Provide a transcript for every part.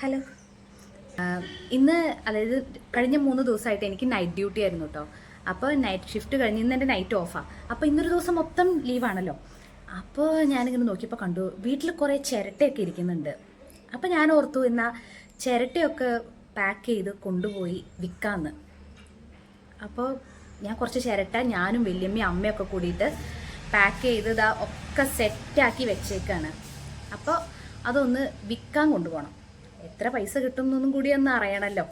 Hello. ഇന്ന് അതായത് കഴിഞ്ഞ മൂന്ന് ദിവസമായിട്ട് എനിക്ക് നൈറ്റ് ഡ്യൂട്ടി ആയിരുന്നു കേട്ടോ അപ്പോൾ നൈറ്റ് ഷിഫ്റ്റ് കഴിഞ്ഞ് ഇന്ന് എന്റെ നൈറ്റ് ഓഫാണ് അപ്പോൾ ഇന്നൊരു ദിവസം മൊത്തം ലീവാണല്ലോ അപ്പോൾ ഞാനിങ്ങനെ നോക്കിയപ്പോൾ കണ്ടു വീട്ടിൽ കുറേ ചിരട്ടയൊക്കെ ഇരിക്കുന്നുണ്ട്. അപ്പോൾ ഞാൻ ഓർത്തു എന്നാൽ ചിരട്ടയൊക്കെ പാക്ക് ചെയ്ത് കൊണ്ടുപോയി വിൽക്കാമെന്ന് അപ്പോൾ ഞാൻ കുറച്ച് ചിരട്ട ഞാനും വല്യമ്മയും അമ്മയൊക്കെ കൂടിയിട്ട് പാക്ക് ചെയ്ത് ഇതാ ഒക്കെ സെറ്റാക്കി വെച്ചേക്കാണ്. അപ്പോൾ അതൊന്ന് വിൽക്കാൻ കൊണ്ടുപോകണം എത്ര പൈസ കിട്ടും എന്നൊന്നും കൂടി ഒന്ന് അറിയണമല്ലോ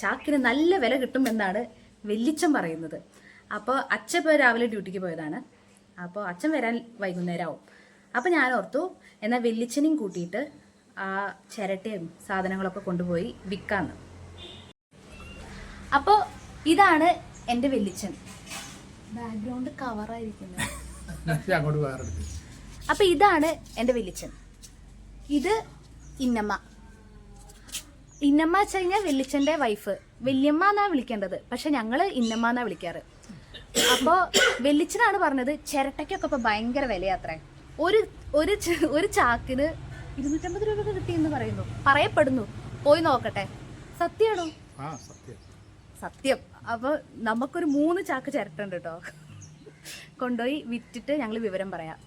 ചാക്കിന് നല്ല വില കിട്ടും എന്നാണ് വെല്ലിച്ചൻ പറയുന്നത്. അപ്പോൾ അച്ഛൻ ഇപ്പോൾ രാവിലെ ഡ്യൂട്ടിക്ക് പോയതാണ്. അപ്പോൾ അച്ഛൻ വരാൻ വൈകുന്നേരം ആവും അപ്പോൾ ഞാൻ ഓർത്തു എന്നാൽ വെല്ലിച്ചനെയും കൂട്ടിയിട്ട് ആ ചിരട്ടയും സാധനങ്ങളൊക്കെ കൊണ്ടുപോയി വിൽക്കാന്ന് അപ്പോൾ ഇതാണ് എന്റെ വെല്ലിച്ചൻ. ബാക്ക്ഗ്രൗണ്ട് കവറായിരിക്കുന്നത് അപ്പോൾ ഇതാണ് എന്റെ വെല്ലിച്ചൻ. ഇത് ഇന്നമ്മ. ഇന്നമ്മ വെച്ച് കഴിഞ്ഞാൽ വെല്ലിച്ചന്റെ വൈഫ് വല്യമ്മ എന്നാ വിളിക്കേണ്ടത്. പക്ഷെ ഞങ്ങൾ ഇന്നമ്മ എന്നാ വിളിക്കാറ്. അപ്പോൾ വെല്ലിച്ചനാണ് പറഞ്ഞത് ചിരട്ടയ്ക്കൊക്കെ ഇപ്പൊ ഭയങ്കര വിലയാത്രേ. ഒരു ഒരു ഒരു ചാക്കിന് ഇരുന്നൂറ്റമ്പത് രൂപ കിട്ടിയെന്ന് പറയുന്നു. പറയപ്പെടുന്നു. പോയി നോക്കട്ടെ. സത്യമാണോ സത്യം. സത്യം. അപ്പൊ നമുക്കൊരു മൂന്ന് ചാക്ക് ചിരട്ടുണ്ട് കേട്ടോ കൊണ്ടുപോയി വിറ്റിട്ട് ഞങ്ങൾ വിവരം പറയാം.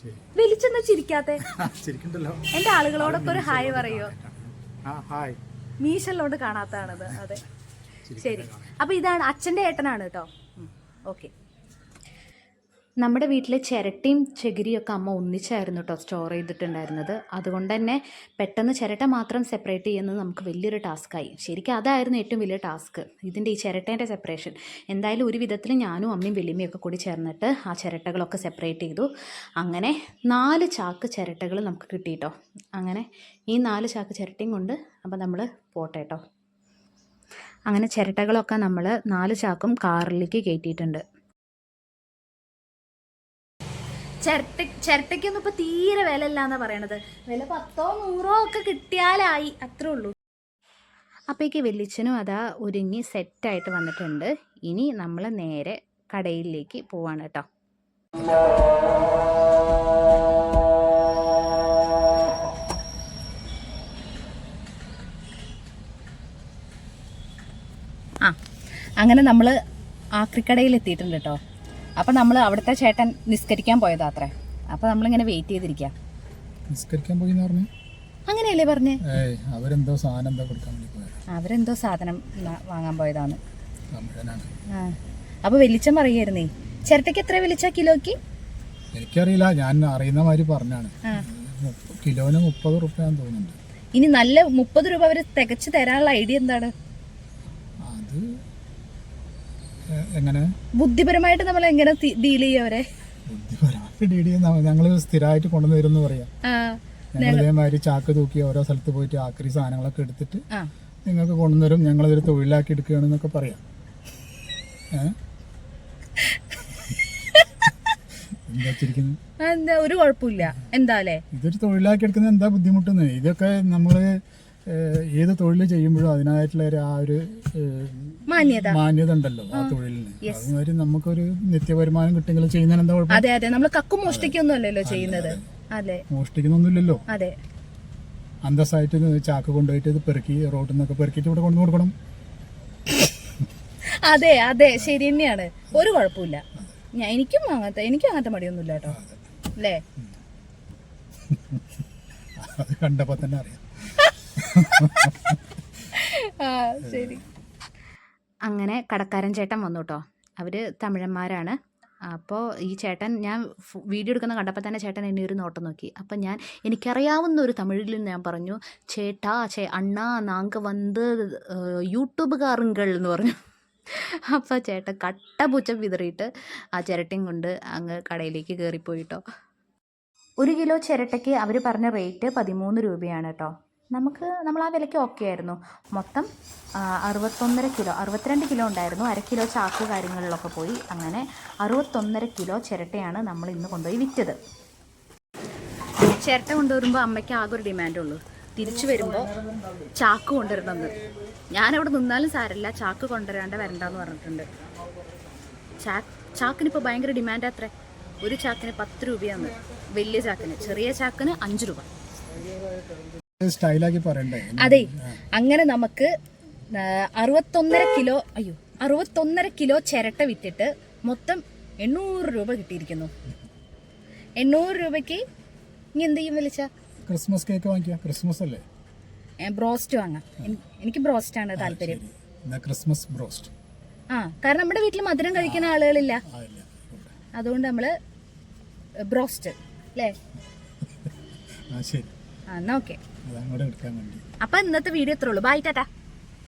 ശരി. വലിച്ചെന്നാ ചിരിക്കാത്തെ? എന്റെ ആളുകളോടൊക്കെ ഒരു ഹായ് പറയോ? ഹായ്. മീശല്ലോണ്ട് കാണാത്തതാണത്. അതെ. ശരി അപ്പൊ ഇതാണ് അച്ഛന്റെ ഏട്ടനാണ് കേട്ടോ. ഓക്കെ. നമ്മുടെ വീട്ടിലെ ചിരട്ടയും ചകിരിയും ഒക്കെ അമ്മ ഒന്നിച്ചായിരുന്നു കേട്ടോ സ്റ്റോർ ചെയ്തിട്ടുണ്ടായിരുന്നത്. അതുകൊണ്ട് തന്നെ പെട്ടെന്ന് ചിരട്ട മാത്രം സെപ്പറേറ്റ് ചെയ്യുന്നത് നമുക്ക് വലിയൊരു ടാസ്ക്കായി ശരിക്കും അതായിരുന്നു ഏറ്റവും വലിയ ടാസ്ക് ഇതിന്റെ ഈ ചിരട്ടേന്റെ സെപ്പറേഷൻ എന്തായാലും ഒരു വിധത്തിൽ ഞാനും അമ്മയും വലിയമ്മയും ഒക്കെ കൂടി ചേർന്നിട്ട് ആ ചിരട്ടകളൊക്കെ സെപ്പറേറ്റ് ചെയ്തു. അങ്ങനെ നാല് ചാക്ക് ചിരട്ടകൾ നമുക്ക് കിട്ടിയിട്ടോ അങ്ങനെ ഈ നാല് ചാക്ക് ചിരട്ടയും കൊണ്ട് അപ്പോൾ നമ്മൾ പോട്ടെ കേട്ടോ അങ്ങനെ ചിരട്ടകളൊക്കെ നമ്മൾ നാല് ചാക്കും കാറിലേക്ക് കയറ്റിയിട്ടുണ്ട്. ചിരട്ട ചിരട്ടയ്ക്കൊന്നും ഇപ്പൊ തീരെ വില ഇല്ല എന്നാ പറയണത്. വില പത്തോ നൂറോ ഒക്കെ കിട്ടിയാലായി അത്രേ ഉള്ളൂ. അപ്പോഴേക്ക് വെല്ലിച്ചനും അതാ ഒരുങ്ങി സെറ്റായിട്ട് വന്നിട്ടുണ്ട്. ഇനി നമ്മൾ നേരെ കടയിലേക്ക് പോവാണ് കേട്ടോ. ആ അങ്ങനെ നമ്മൾ ആക്രിക്കടയിൽ എത്തിയിട്ടുണ്ട് കേട്ടോ. അപ്പം നമ്മൾ അവിടുത്തെ ചേട്ടൻ നിസ്കരിക്കാൻ പോയതാ അത്രേ. അപ്പം നമ്മളിങ്ങനെ വെയിറ്റ് ചെയ്തിരിക്കുക നിസ്കരിക്കാൻ പോയി അങ്ങനെയല്ലേ പറഞ്ഞേ? അവരെന്തോ സാധനം എന്താ കൊടുക്കാൻ വേണ്ടി പോയത്? അവരെന്തോ സാധനം വാങ്ങാൻ പോയതാണ് അപ്പൊ വെളിച്ചം പറയായിരുന്നേ ചിരട്ടയ്ക്ക് എത്ര വെളിച്ച കിലോക്ക് എനിക്കറിയില്ല ഞാൻ അറിയുന്ന മാതിരി പറഞ്ഞാണ്. കിലോന് മുപ്പത് റുപ്യ തോന്നുന്നുണ്ട്. ഇനി നല്ല മുപ്പത് രൂപ അവർ തികച്ചു തരാനുള്ള ഐഡിയ എന്താണ്? അത് എങ്ങനെ? ബുദ്ധിപരമായിട്ട് നമ്മൾ എങ്ങനെ ഡീൽ ചെയ്യവരെ ഞങ്ങൾ ബുദ്ധിപരമായിട്ട് ഡീൽ ഞങ്ങൾ സ്ഥിരമായിട്ട് കൊണ്ടുവന്ന് തരുമെന്ന് പറയാം ഞങ്ങൾ ഇതേമാതിരി ചാക്ക് തൂക്കി ഓരോ സ്ഥലത്ത് പോയിട്ട് ആക്രി സാധനങ്ങളൊക്കെ എടുത്തിട്ട് നിങ്ങൾക്ക് കൊണ്ടുവരും ഞങ്ങളതൊരു തൊഴിലാക്കി എടുക്കുകയാണെന്നൊക്കെ പറയാം. ഒരു കുഴപ്പമില്ല. എന്താ അല്ലേ? ഇതൊരു തൊഴിലാക്കി എടുക്കുന്നത് എന്താ ബുദ്ധിമുട്ടെന്ന്? ഇതൊക്കെ നമ്മൾ ഏത് തൊഴിൽ ചെയ്യുമ്പോഴും അതിനായിട്ടുള്ള ഒരു ആ ഒരു മാന്യത. ഉണ്ടല്ലോ ആ തൊഴിലിന്. അതുമാതിരി നമുക്കൊരു നിത്യവരുമാനം കിട്ടുമെങ്കിലും ചെയ്യുന്നതിന് എന്താ കുഴപ്പം? അതെ അതെ. നമ്മൾ കക്കും മോഷ്ടിക്കൊന്നുമല്ലോ ചെയ്യുന്നത്. അതെ. മോഷ്ടിക്കുന്നൊന്നുമില്ലല്ലോ. അതെ. അന്തസ്സായിട്ട് ചാക്ക് കൊണ്ടുപോയിട്ട് ഇത് പെറുക്കി റോഡിൽ നിന്നൊക്കെ പെറുക്കിയിട്ട് ഇവിടെ കൊണ്ടു കൊടുക്കണം. അതെ അതെ. ശരി തന്നെയാണ്. ഒരു കുഴപ്പമില്ല. ഞാൻ എനിക്കും അങ്ങനത്തെ എനിക്കും അങ്ങനത്തെ മടിയൊന്നുമില്ല കേട്ടോ. അല്ലേ? അത് കണ്ടപ്പോ തന്നെ അറിയാം. ശരി. അങ്ങനെ കടക്കാരൻ ചേട്ടൻ വന്നു കേട്ടോ അവർ തമിഴന്മാരാണ്. അപ്പോൾ ഈ ചേട്ടൻ ഞാൻ വീഡിയോ എടുക്കുന്ന കണ്ടപ്പോൾ തന്നെ ചേട്ടൻ എന്നെ ഒരു നോട്ടം നോക്കി. അപ്പം ഞാൻ എനിക്കറിയാവുന്ന ഒരു തമിഴിൽ നിന്ന് ഞാൻ പറഞ്ഞു ചേട്ടാ ചേ അണ്ണാ നാങ്ക വന്ന് യൂട്യൂബുകാറുങ്കൾ എന്ന് പറഞ്ഞു. അപ്പോൾ ചേട്ടൻ കട്ട പൂച്ച വിതറിയിട്ട് ആ ചിരട്ടയും കൊണ്ട് അങ്ങ് കടയിലേക്ക് കയറിപ്പോയിട്ടോ ഒരു കിലോ ചിരട്ടയ്ക്ക് അവർ പറഞ്ഞ റേറ്റ് പതിമൂന്ന് രൂപയാണ് കേട്ടോ. നമുക്ക് നമ്മൾ ആ വിലയ്ക്ക് ഓക്കെ ആയിരുന്നു. മൊത്തം അറുപത്തൊന്നര കിലോ അറുപത്തിരണ്ട് കിലോ ഉണ്ടായിരുന്നു. അര കിലോ ചാക്ക് കാര്യങ്ങളിലൊക്കെ പോയി. അങ്ങനെ അറുപത്തൊന്നര കിലോ ചിരട്ടയാണ് നമ്മൾ ഇന്ന് കൊണ്ടുപോയി വിറ്റത്. ചിരട്ട കൊണ്ടുവരുമ്പോൾ അമ്മയ്ക്ക് ആകെ ഒരു ഡിമാൻഡുള്ളൂ തിരിച്ചു വരുമ്പോൾ ചാക്ക് കൊണ്ടുവരണമെന്ന് ഞാനവിടെ നിന്നാലും സാരമില്ല. ചാക്ക് കൊണ്ടുവരാണ്ട് വരണ്ടെന്ന് പറഞ്ഞിട്ടുണ്ട്. ചാ ചാക്കിനിപ്പോൾ ഭയങ്കര ഡിമാൻഡ് അത്രേ ഒരു ചാക്കിന് പത്ത് രൂപയാണ്. വലിയ ചാക്കിന്. ചെറിയ ചാക്കിന് അഞ്ച് രൂപ. സ്റ്റൈലാക്കി പറയണ്ടേ? അതെ അങ്ങനെ നമുക്ക് അറുപത്തൊന്നര കിലോ അയ്യോ അറുപത്തൊന്നര കിലോ ചിരട്ട വിറ്റിട്ട് മൊത്തം എണ്ണൂറ് രൂപ കിട്ടിയിരിക്കുന്നു. എണ്ണൂറ് രൂപയ്ക്ക് ഇനി എന്ത് ചെയ്യും വിളിച്ച? ക്രിസ്മസ് കേക്ക് വാങ്ങിക്കുക ക്രിസ്മസ് അല്ലേ? ബ്രോസ്റ്റ് വാങ്ങാം. എനിക്ക് ബ്രോസ്റ്റ് ആണ് താല്പര്യം. Christmas broast. ആ കാരണം നമ്മുടെ വീട്ടിൽ മധുരം കഴിക്കുന്ന ആളുകളില്ല. അതുകൊണ്ട് നമ്മൾ ബ്രോസ്റ്റ് അല്ലേ? ശരി. എന്നാ ഓക്കെ. അപ്പൊ ഇന്നത്തെ വീഡിയോ ഇത്രേ ഉള്ളൂ. Bye tata.